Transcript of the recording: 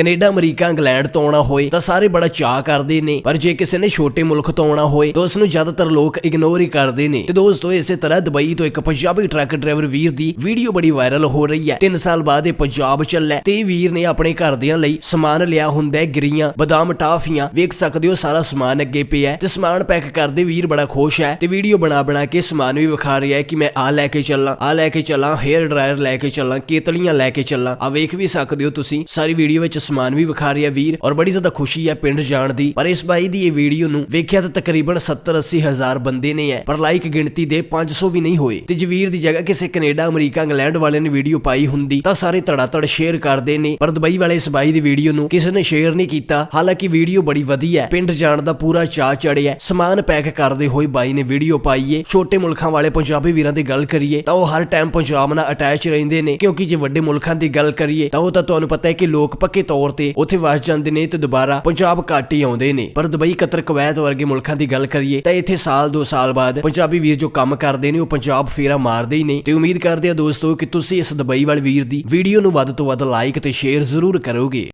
Canada, America, England ਤੋਂ ਆਉਣਾ ਹੋਏ ਤਾਂ ਸਾਰੇ ਬੜਾ ਚਾਹ ਕਰਦੇ ਨੇ। ਪਰ ਜੇ ਕਿਸੇ ਨੇ ਛੋਟੇ ਮੁਲਕ ਤੋਂ ਆਉਣਾ ਹੋਏ ਤਾਂ ਉਸ ਨੂੰ ਜ਼ਿਆਦਾਤਰ ਲੋਕ ਇਗਨੋਰ ਹੀ ਕਰਦੇ ਨੇ। ਤੇ ਦੋਸਤੋ, ਇਸੇ ਤਰ੍ਹਾਂ ਦੁਬਈ ਤੋਂ ਇੱਕ ਪੰਜਾਬੀ ਟਰੱਕ ਡਰਾਈਵਰ ਵੀਰ ਦੀ ਵੀਡੀਓ ਬੜੀ ਵਾਇਰਲ ਹੋ ਰਹੀ ਹੈ। 3 ਸਾਲ ਬਾਅਦ ਇਹ ਪੰਜਾਬ ਚੱਲਾ ਤੇ ਵੀਰ ਨੇ ਆਪਣੇ ਘਰਦਿਆਂ ਲਈ ਸਮਾਨ ਲਿਆ ਹੁੰਦਾ ਹੈ, ਗਿਰੀਆਂ, ਬਦਾਮ, ਟਾਫੀਆਂ। ਵੇਖ ਸਕਦੇ ਹੋ, ਸਾਰਾ ਸਮਾਨ ਅੱਗੇ ਪਿਆ ਤੇ ਸਮਾਨ ਪੈਕ ਕਰਦੇ ਵੀਰ ਬੜਾ ਖੁਸ਼ ਹੈ। ਤੇ ਵੀਡੀਓ ਬਣਾ ਬਣਾ ਕੇ ਸਮਾਨ ਵੀ ਵਿਖਾ ਰਿਹਾ ਹੈ ਕਿ ਮੈਂ ਆ ਲੈ ਕੇ ਚੱਲਾਂ ਆ ਲੈ ਕੇ ਚੱਲਾਂ ਹੇਅਰ ਡਰਾਇਰ ਲੈ ਕੇ ਚੱਲਾਂ, ਕੇਤਲੀਆਂ ਲੈ ਕੇ ਚੱਲਾਂ। ਆ ਵੇਖ ਵੀ ਸਕਦੇ ਹੋ ਤੁਸੀਂ, ਸਾਰੀ ਵੀਡੀਓ ਵਿੱਚ ਸਮਾਨ ਵੀ ਵਿਖਾ ਰਿਹਾ ਵੀਰ ਔਰ ਬੜੀ ਜ਼ਿਆਦਾ ਖੁਸ਼ੀ ਹੈ ਪਿੰਡ ਜਾਣ ਦੀ। ਪਰ ਇਸ ਬਾਈ ਦੀ ਇਹ ਵੀਡੀਓ ਨੂੰ ਵੇਖਿਆ ਤਾਂ ਤਕਰੀਬਨ 70 80 ਹਜ਼ਾਰ ਬੰਦੇ ਨੇ ਹੈ, ਪਰ ਲਾਈਕ ਗਿਣਤੀ ਦੇ 500 ਵੀ ਨਹੀਂ ਹੋਏ। ਤੇ ਜੇ ਵੀਰ ਦੀ ਜਗ੍ਹਾ ਕਿਸੇ ਕੈਨੇਡਾ, ਅਮਰੀਕਾ, ਇੰਗਲੈਂਡ ਵਾਲੇ ਨੇ ਵੀਡੀਓ ਪਾਈ ਹੁੰਦੀ ਤਾਂ ਸਾਰੇ ਧੜਾਧੜ ਸ਼ੇਅਰ ਕਰਦੇ ਨੇ। ਪਰ ਦੁਬਈ ਵਾਲੇ ਇਸ ਬਾਈ ਦੀ ਵੀਡੀਓ ਨੂੰ ਕਿਸੇ ਨੇ ਸ਼ੇਅਰ ਨਹੀਂ ਕੀਤਾ। ਹਾਲਾਂਕਿ ਵੀਡੀਓ ਬੜੀ ਵਧੀਆ ਹੈ, ਪਿੰਡ ਜਾਣ ਦਾ ਪੂਰਾ ਚਾਅ ਚੜਿਆ ਸਮਾਨ ਪੈਕ ਕਰਦੇ ਹੋਏ ਬਾਈ ਨੇ ਵੀਡੀਓ ਪਾਈ ਏ। ਛੋਟੇ ਮੁਲਕਾਂ ਵਾਲੇ ਪੰਜਾਬੀ ਵੀਰਾਂ ਦੀ ਗੱਲ ਕਰੀਏ ਤਾਂ ਉਹ ਹਰ ਟਾਈਮ ਪੰਜਾਬ ਨਾਲ ਅਟੈਚ ਰਹਿੰਦੇ ਨੇ। ਕਿਉਂਕਿ ਜੇ ਵੱਡੇ ਮੁਲਕਾਂ ਦੀ ਗੱਲ ਕਰੀਏ ਤਾਂ ਉਹ ਤਾਂ ਤੁਹਾਨੂੰ ਪਤਾ ਹੈ ਕਿ ਲੋਕ ਪੱਕੇ ਤੌਰ ਤੇ ਉੱਥੇ ਵਸ ਜਾਂਦੇ ਨੇ ਤੇ ਦੁਬਾਰਾ ਪੰਜਾਬ ਘੱਟ ਹੀ ਆਉਂਦੇ ਨੇ। ਪਰ ਦੁਬਈ, ਕਤਰ, ਕੁਵੈਤ ਵਰਗੇ ਮੁਲਕਾਂ ਦੀ ਗੱਲ ਕਰੀਏ ਤਾਂ ਇੱਥੇ ਸਾਲ ਦੋ ਸਾਲ ਬਾਅਦ ਪੰਜਾਬੀ ਵੀਰ ਜੋ ਕੰਮ ਕਰਦੇ ਨੇ, ਉਹ ਪੰਜਾਬ ਫੇਰਾ ਮਾਰਦੇ ਹੀ ਨੇ। ਤੇ ਉਮੀਦ ਕਰਦੇ ਆ ਦੋਸਤੋ ਕਿ ਤੁਸੀਂ ਇਸ ਦੁਬਈ ਵਾਲੇ ਵੀਰ ਦੀ ਵੀਡੀਓ ਨੂੰ ਵੱਧ ਤੋਂ ਵੱਧ ਲਾਈਕ ਤੇ ਸ਼ੇਅਰ ਜ਼ਰੂਰ ਕਰੋਗੇ।